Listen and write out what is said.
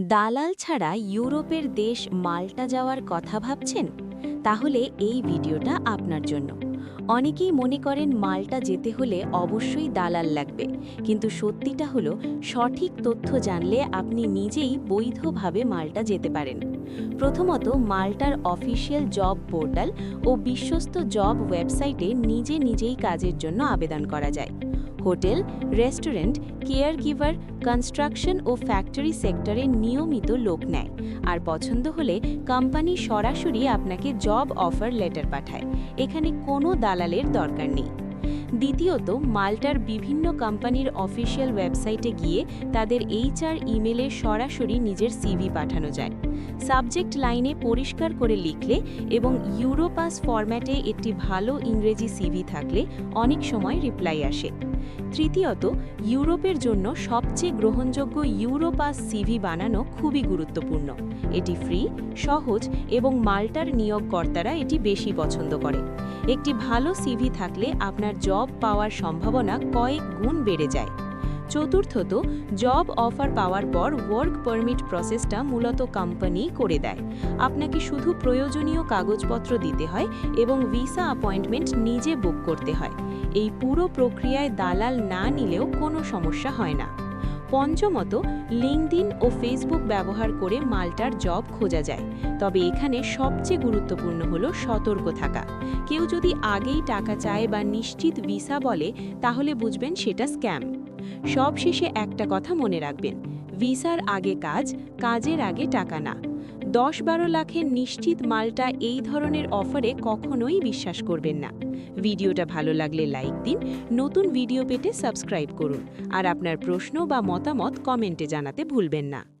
দালাল ছাড়া ইউরোপের দেশ মাল্টা যাওয়ার কথা ভাবছেন? তাহলে এই ভিডিওটা আপনার জন্য। অনেকেই মনে করেন মাল্টা যেতে হলে অবশ্যই দালাল লাগবে। কিন্তু সত্যিটা হলো, সঠিক তথ্য জানলে আপনি নিজেই বৈধভাবে মাল্টা যেতে পারেন। প্রথমত, মাল্টার অফিসিয়াল জব পোর্টাল ও বিশ্বস্ত জব ওয়েবসাইটে নিজে নিজেই কাজের জন্য আবেদন করা যায়। Hotel, restaurant care giver construction ও ফ্যাক্টরি সেক্টরে নিয়মিত লোক নেয়। আর পছন্দ হলে কোম্পানি সরাসরি আপনাকে জব অফার লেটার পাঠায়। এখানে কোনো দালালের দরকার নেই। দ্বিতীয়ত, মাল্টার বিভিন্ন কোম্পানির অফিসিয়াল ওয়েবসাইটে গিয়ে তাদের এইচআর ইমেলে সরাসরি নিজের সিভি পাঠানো যায়। সাবজেক্ট লাইনে পরিষ্কার করে লিখলে এবং ইউরোপাস ফরম্যাটে একটি ভালো ইংরেজি সিভি থাকলে অনেক সময় রিপ্লাই আসে। তৃতীয়ত, ইউরোপের জন্য সবচেয়ে গ্রহণযোগ্য ইউরোপাস সিভি বানানো খুবই গুরুত্বপূর্ণ। এটি ফ্রি, সহজ এবং মাল্টার নিয়োগকর্তারা এটি বেশি পছন্দ করে। একটি ভালো সিভি থাকলে আপনার জব পাওয়ার সম্ভাবনা কয়েক গুণ বেড়ে যায়। চতুর্থত জব অফার পাওয়ার পর ওয়ার্ক পারমিট প্রসেসটা মূলত কোম্পানি করে দেয়। আপনাকে শুধু প্রয়োজনীয় কাগজপত্র দিতে হয় এবং ভিসা অ্যাপয়েন্টমেন্ট নিজে বুক করতে হয়। এই পুরো প্রক্রিয়ায় দালাল না নিলেও কোনো সমস্যা হয় না। পঞ্চমত লিঙ্কডিন ও ফেসবুক ব্যবহার করে মাল্টার জব খোঁজা যায়। তবে এখানে সবচেয়ে গুরুত্বপূর্ণ হলো সতর্ক থাকা। কেউ যদি আগেই টাকা চায় বা নিশ্চিত ভিসা বলে, তাহলে বুঝবেন সেটা স্ক্যাম সবশেষে একটা কথা মনে রাখবেন, ভিসার আগে কাজ, কাজের আগে টাকা না। দশ বারো লাখের নিশ্চিত মালটা এই ধরনের অফারে কখনোই বিশ্বাস করবেন না। ভিডিওটা ভালো লাগলে লাইক দিন, নতুন ভিডিও পেতে সাবস্ক্রাইব করুন, আর আপনার প্রশ্ন বা মতামত কমেন্টে জানাতে ভুলবেন না।